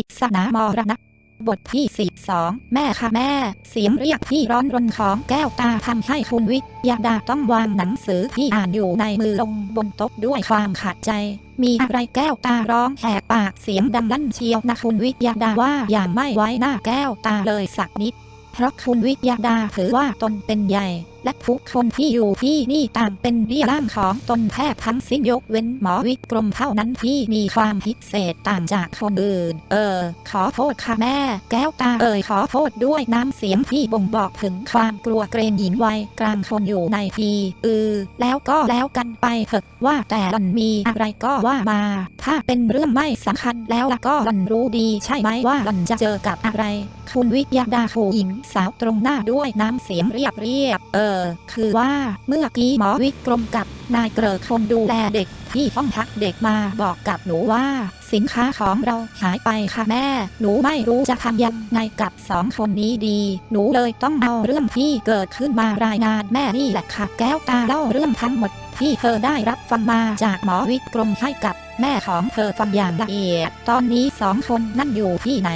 ริศนามรณะ บทที่สี่สองแม่ค่ะแม่ เสียงเรียกที่ร้อนรนของแก้วตาทำให้คุณวิทยาดาต้องวางหนังสือที่อ่านอยู่ในมือลงบนโต๊ะด้วยความขาดใจ มีอะไรแก้วตาร้องแหกปากเสียงดังลั่นเชียวนะคุณวิทยาดาว่าอย่างไม่ไว้หน้าแก้วตาเลยสักนิด เพราะคุณวิทยาดาถือว่าตนเป็นใหญ่และทุกคนที่อยู่ที่นี่ต่างเป็นเรี่ยร่างของตนแทบทั้งสิ้นยกเว้นหมอวิกรมเท่านั้นที่มีความพิเศษต่างจากคนอื่น เออ ขอโทษค่ะแม่ แก้วตาเอ่ยขอโทษด้วยน้ำเสียงที่บ่งบอกถึงความกลัวเกรงหญิงวัยกลางคนอยู่ในทีเออแล้วก็แล้วกันไปเถอะว่าแต่หลันมีอะไรก็ว่ามา ถ้าเป็นเรื่องไม่สำคัญแล้วล่ะก็หลันรู้ดีใช่ไหมว่าหลันจะเจอกับอะไร คุณวิทยาดาถูหญิงสาวตรงหน้าด้วยน้ำเสียงเรียบเรียบเออคือว่าเมื่อกี้หมอวิกรมกับนายเกริกคนดูแลเด็ก ที่ห้องพักเด็กมาบอกกับหนูว่า สินค้าของเราหายไปค่ะแม่ หนูไม่รู้จะทำยังไงกับสองคนนี้ดี หนูเลยต้องเอาเรื่องที่เกิดขึ้นมารายงานแม่นี่แหละค่ะแก้วตาเล่าเรื่องทั้งหมดที่เธอได้รับฟังมาจากหมอวิกรมให้กับแม่ของเธอฟังอย่างละเอียด ตอนนี้สองคนนั่นอยู่ที่ไหน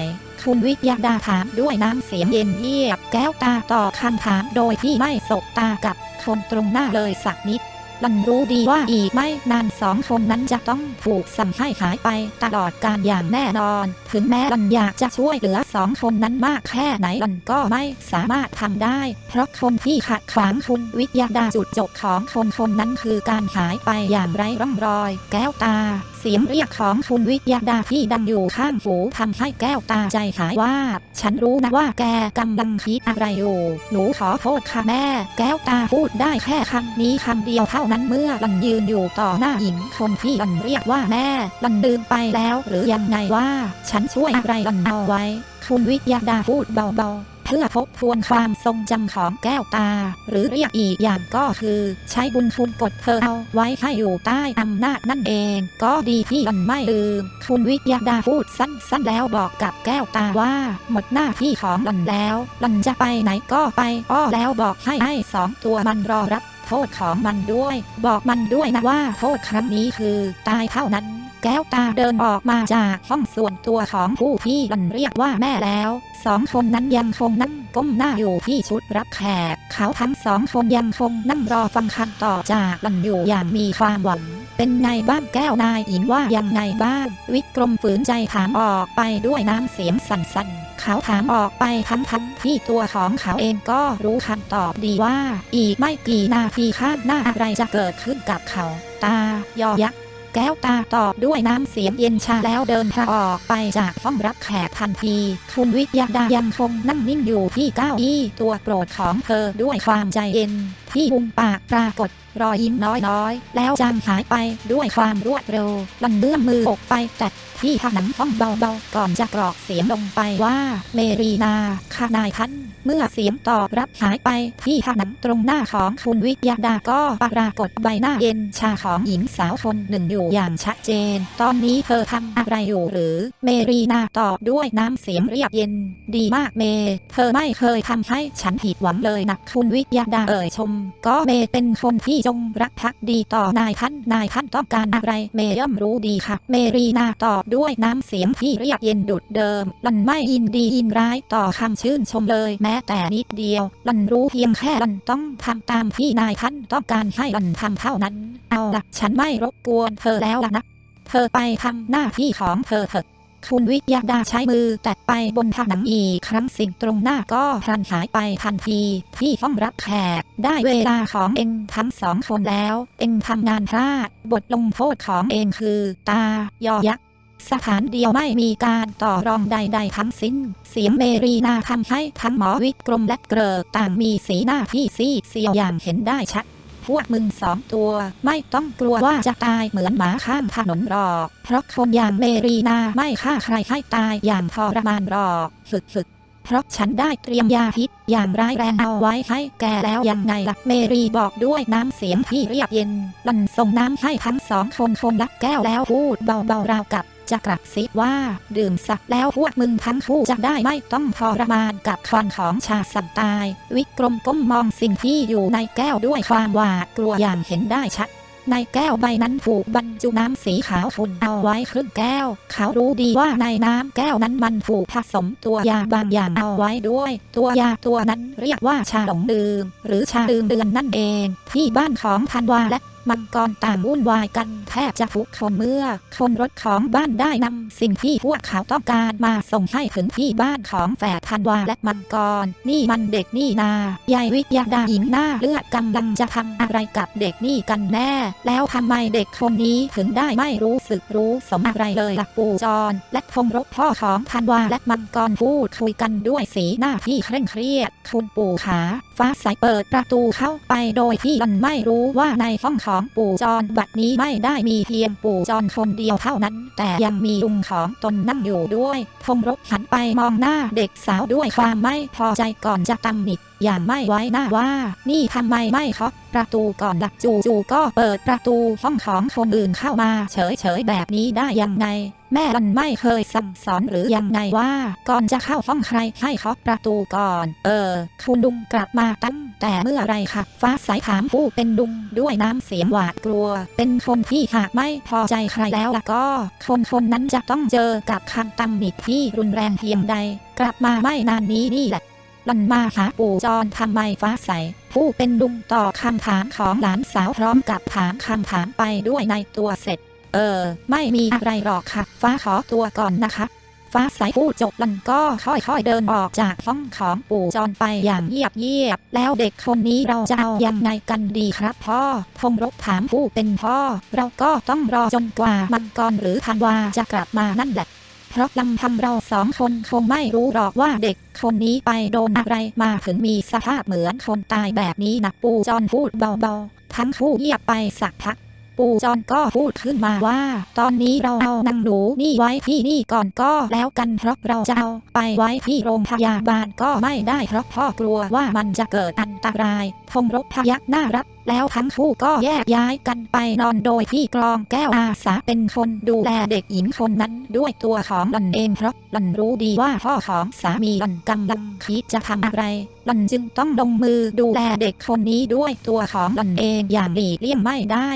คุณวิทยาดาถามด้วยน้ำเสียงเย็นเยียบแก้วตาต่อคำถามโดยที่ไม่สบตากับคนตรงหน้าเลยสักนิดลันรู้ดีว่าอีกไม่นานสองคนนั้นจะต้องถูกสั่งให้หายไปตลอดการอย่างแน่นอน ถึงแม้ลันอยากจะช่วยเหลือสองคนนั้นมากแค่ไหนลันก็ไม่สามารถทำได้ เพราะคนที่ขัดขวางคุณวิทยาดาจุดจบของคนคนนั้นคือการหายไปอย่างไร้ร่องรอย แก้วตา สียงเรียกของคุณวิทยาดาที่ดังอยู่ข้างหูทำให้แก้วตาใจหายว่า ฉันรู้นะว่าแกกำลังคิดอะไรอยู่ หนูขอโทษค่ะแม่ แก้วตาพูดได้แค่คำนี้คำเดียวเท่านั้นเมื่อลันยืนอยู่ต่อหน้าหญิงคนที่ลันเรียกว่าแม่ ลันลืมไปแล้วหรือยังไงว่า ฉันช่วยอะไรลันเอาไว้ คุณวิทยาดาพูดเบาๆ เพื่อทบทวนความทรงจำของแก้วตา หรือเรียกอีกอย่างก็คือ ใช้บุญคุณกดเธอเอาไว้ให้อยู่ใต้อำนาจนั่นเอง ก็ดีที่มันไม่ลืม คุณวิทยาดาพูดสั้นๆ แล้วบอกกับแก้วตาว่า หมดหน้าที่ของหลันแล้วหลันจะไปไหนก็ไปอ้อแล้วบอกให้ให้สองตัวมันรอรับโทษของมันด้วย บอกมันด้วยนะว่าโทษครั้งนี้คือตายเท่านั้น แก้วตาเดินออกมาจากห้องส่วนตัวของผู้ที่หลันเรียกว่าแม่แล้วสองคนนั้นยังคงนั่งก้มหน้าอยู่ที่ชุดรับแขกเขาทั้งสองคนยังคงนั่งรอฟังคำตอบจากหลันอยู่อย่างมีความหวังเป็นไงบ้างแก้วนายอินว่ายังไงบ้าง วิกรมฝืนใจถามออกไปด้วยน้ำเสียงสั่นๆ เขาถามออกไปทั้งทั้งๆที่ตัวของเขาเองก็รู้คำตอบดีว่า อีกไม่กี่นาทีข้างหน้าอะไรจะเกิดขึ้นกับเขา ตายอยักษ์ แก้วตาตอบด้วยน้ำเสียงเย็นชาแล้วเดินทาออกไปจากห้องรับแขกทันที คุณวิทยาดายังคงนั่งนิ่งอยู่ที่เก้าอี้ตัวโปรดของเธอด้วยความใจเย็น ที่มุมปากปรากฏรอยยิ้มน้อยๆ แล้วจางหายไปด้วยความรวดเร็วลันเลื่อมมือออกไปแตะที่ผนังห้องเบาๆ ก่อนจะกรอกเสียงลงไปว่า เมรีนาค่ะนายท่านเมื่อเสียงตอบรับหายไปที่ผนังตรงหน้าของคุณวิทยาดาก็ปรากฏใบหน้าเย็นชาของหญิงสาวคนหนึ่งอยู่อยู่อย่างชัดเจน ตอนนี้เธอทำอะไรอยู่หรือ เมรีนาตอบด้วยน้ำเสียงเรียบเย็น ดีมากเม เธอไม่เคยทำให้ฉันผิดหวังเลยนะคุณวิทยาดาเอ่ยชม ก็เมเป็นคนที่จงรักภักดีต่อนายท่านนายท่านต้องการอะไรเมย่อมรู้ดีค่ะ เมรีนาตอบด้วยน้ำเสียงที่เรียบเย็นดุดเดิม ลันไม่ยินดียินร้ายต่อคำชื่นชมเลยแม้แต่นิดเดียว ลันรู้เพียงแค่ลันต้องทำตามที่นายท่านต้องการให้ลันทำเท่านั้น เอาละฉันไม่รบกวนเธอแล้วล่ะนะ เธอไปทำหน้าที่ของเธอเถอะคุณวิทยาดาใช้มือแตะไปบนผนังอีกครั้งสิ่งตรงหน้าก็พลันหายไปทันที ที่ห้องรับแขก ได้เวลาของเองทั้งสองคนแล้ว เองทำงานพลาด บทลงโทษของเองคือ ตา ยอยักษ์สถานเดียวไม่มีการต่อรองใด ๆ ทั้งสิ้น เสียงเมรีนาทำให้ทั้งหมอวิกรมและเกรอต่างมีสีหน้าที่ซีดเซียวอย่างเห็นได้ชัด พวกมึงสองตัว ไม่ต้องกลัวว่าจะตายเหมือนหมาข้ามถนนหรอก เพราะคนอย่างเมรีนาไม่ฆ่าใครให้ตายอย่างทรมานหรอกฝึกฝึกเพราะฉันได้เตรียมยาพิษอย่างร้ายแรงเอาไว้ให้แกแล้วยังไงล่ะเมรีบอกด้วยน้ำเสียงที่เรียบเย็นลันส่งน้ำให้ทั้งสองคนคนละแก้วแล้วพูดเบาๆราวกับ จะกระซิบว่า ดื่มสักแล้วพวกมึงทั้งคู่จะได้ไม่ต้องทรมานกับควันของชาสันตาย วิกรมก้มมองสิ่งที่อยู่ในแก้วด้วยความหวาดกลัวอย่างเห็นได้ชัด ในแก้วใบนั้นถูกบรรจุน้ำสีขาวขุ่นเอาไว้ครึ่งแก้ว เขารู้ดีว่าในน้ำแก้วนั้นมันถูกผสมตัวยาบางอย่างเอาไว้ด้วย ตัวยาตัวนั้นเรียกว่าชาหลงดื่มหรือชาดื่มเดือนนั่นเอง ที่บ้านของธันวาและ มังกรต่างวุ่นวายกันแทบจะทุกคนเมื่อ คนรถของบ้านได้นำสิ่งที่พวกเขาต้องการมาส่งให้ถึงที่บ้านของแฝดธันวาและมังกร นี่มันเด็กนี่นายายวิทยาดาหญิงหน้าเลือดกำลังจะทำอะไรกับเด็กนี่กันแน่ แล้วทำไมเด็กคนนี้ถึงได้ไม่รู้สึกรู้สมอะไรเลยล่ะปู่จอนและพงรบพ่อของธันวาและมังกรพูดคุยกันด้วยสีหน้าที่เคร่งเครียด คุณปู่ขา ฟ้าใสเปิดประตูเข้าไปโดยที่มันไม่รู้ว่าในห้องของปู่จอนบัดนี้ไม่ได้มีเพียงปู่จอนคนเดียวเท่านั้น แต่ยังมีลุงของตนนั่งอยู่ด้วยพงรบหันไปมองหน้าเด็กสาวด้วยความไม่พอใจก่อนจะตำหนิอย่างไม่ไว้หน้าว่า นี่ทำไมไม่เคาะประตูก่อนดักจู่ๆก็เปิดประตูห้องของคนอื่นเข้ามา เฉยๆแบบนี้ได้ยังไง แม่มันไม่เคยสั่งสอนหรือยังไงว่า ก่อนจะเข้าห้องใครให้เคาะประตูก่อน เออ คุณลุงกลับมาตั้ง แต่เมื่อไรคะฟ้าใสถามผู้เป็นลุงด้วยน้ำเสียงหวาดกลัว เป็นคนที่หากไม่พอใจใครแล้วล่ะก็ คนคนนั้นจะต้องเจอกับคำตำหนิที่รุนแรงเพียงใด กลับมาไม่นานนี้นี่แหละลันมาหาปู่จอนทำไมฟ้าใส ผู้เป็นลุงต่อคำถามของหลานสาวพร้อมกับถามคำถามไปด้วยในตัวเสร็จ เออ ไม่มีอะไรหรอกค่ะ ฟ้าขอตัวก่อนนะคะ ฟ้าใสพูดจบลันก็ค่อยๆเดินออกจากห้องของปู่จอนไปอย่างเงียบๆแล้วเด็กคนนี้เราจะเอายังไงกันดีครับพ่อพงรบถามผู้เป็นพ่อ เราก็ต้องรอจนกว่ามังกรหรือธันวาจะกลับมานั่นแหละเพราะลำพังเราสองคนคงไม่รู้หรอกว่าเด็กคนนี้ไปโดนอะไรมาถึงมีสภาพเหมือนคนตายแบบนี้นะปู่จอนพูดเบาๆ ทั้งคู่เงียบไปสักพัก ปู่จอนก็พูดขึ้นมาว่า ตอนนี้เราเอานางหนูนี่ไว้ที่นี่ก่อนก็แล้วกันเพราะเราจะเอาไปไว้ที่โรงพยาบาลก็ไม่ได้เพราะพ่อกลัวว่ามันจะเกิดอันตรายทงรบพยักหน้ารับแล้วทั้งคู่ก็แยกย้ายกันไปนอนโดยที่กรองแก้วอาสาเป็นคนดูแลเด็กหญิงคนนั้นด้วยตัวของหลันเองเพราะหลันรู้ดีว่าพ่อของสามีหลันกำลังคิดจะทำอะไรหลันจึงต้องลงมือดูแลเด็กคนนี้ด้วยตัวของหลันเองอย่างหลีกเลี่ยงไม่ได้